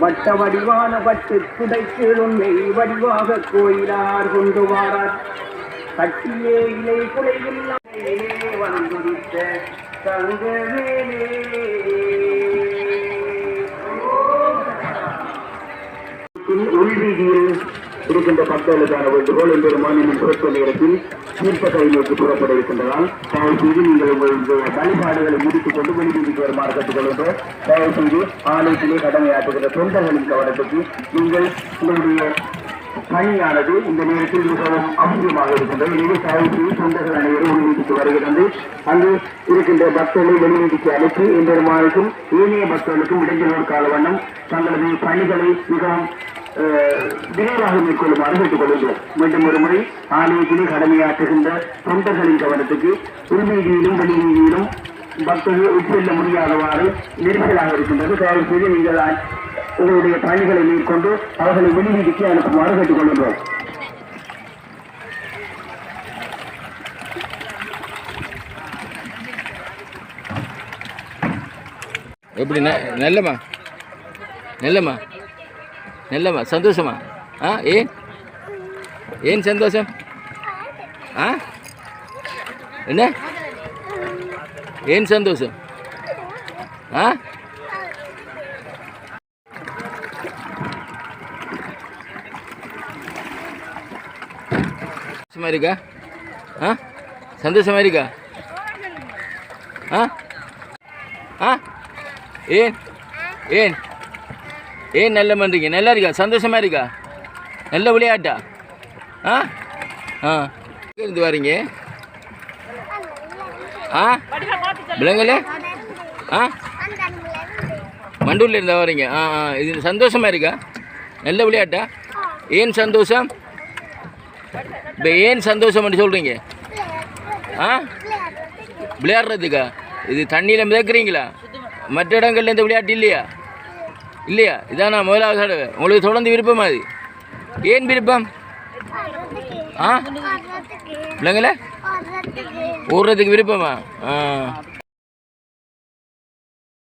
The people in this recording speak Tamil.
வட்ட வடிவான பட்டு குடைக்கு உன்னை வடிவாக கோயிலார் கொண்டு வாரார். கட்டியே இலை குலையில்லாமே வந்துவிட்ட தங்கவேலே இருக்கின்ற பக்தர்களுக்கான வேண்டுகோள் என்ற மாநிலம் சிறப்பு நேரத்தில் கை நோக்கி புறப்பட இருக்கின்றதால் தயவு செய்து நீங்கள் உங்களுடைய வழிபாடுகளை முடித்துக் கொண்டு வெளிவீதிக்கு வருமாறு கேட்டுக்கொள்கின்றோம் தயவு செய்து ஆலயத்திலே கடமையாற்றுகிற தொண்டர்களின் கவனத்துக்கு நீங்கள் உங்களுடைய பணியானது இந்த நேரத்தில் மிகவும் அவசியமாக இருக்கின்றது. எனவே தயவு செய்து தொண்டர்கள் அனைவரும் வெளிவீதிக்கு வருகிறது அங்கு இருக்கின்ற பக்தர்களை வெளிவீதிக்கு அழைத்து எம்பெருமானுக்கும் ஏனைய பக்தர்களுக்கும் இடைஞ்சலோர் கால வண்ணம் தங்களது பணிகளை மிகவும் விரைவாக மேற்கொள்ளுமாறு கேட்டுக் கொள்கின்றோம் மீண்டும் ஒரு முறை ஆலயத்திலே கடமையாற்றுகின்ற தொண்டர்களின் கவனத்துக்கு உள்நீதியிலும் வெளிநீதியிலும் பக்தர்கள் உட்செல்ல முடியாதவாறு நெரிசலாக இருக்கின்றது. தயவு செய்து நீங்கள் உங்களுடைய பணிகளை மேற்கொண்டு அவர்களை வெளிநீதிக்கு அனுப்புமாறு கேட்டுக் கொள்கின்றோம் எப்படி நல்லம்மா? நல்லம்மா? நல்லம்மா சந்தோஷமா ஆ ஏன்? ஏன் சந்தோஷம்? ஆ? என்ன? ஏன் சந்தோஷம்? ஆ? சந்தோஷமா இருக்கா? ஆ? சந்தோஷமா இருக்கா? ஆ? ஆ? ஏன்? ஏன்? ஏன் நல்ல பண்ணுறீங்க நல்லா இருக்கா? சந்தோஷமா இருக்கா? நல்ல விளையாட்டா? ஆ? ஆ. இருந்து வரீங்க? ஆ? விலங்கல? ஆ? மண்டூரில் இருந்தா வரீங்க. ஆ ஆ. இது சந்தோஷமா இருக்கா? நல்ல விளையாட்டா? ஏன் சந்தோஷம்? இப்போ ஏன் சந்தோஷம் சந்தோஷம்னு சொல்கிறீங்க ஆ? விளையாடுறதுக்கா? இது தண்ணியில் மிதக்குறீங்களா? மற்ற இடங்கள்ல இந்த விளையாட்டு இல்லையா? இல்லையா? இதான் நான் முதலாவது தடவை. உங்களுக்கு தொடர்ந்து விருப்பமா அது. ஏன் விருப்பம்? ஆ? இல்லைங்களே ஓடுறதுக்கு விருப்பமா? ஆ.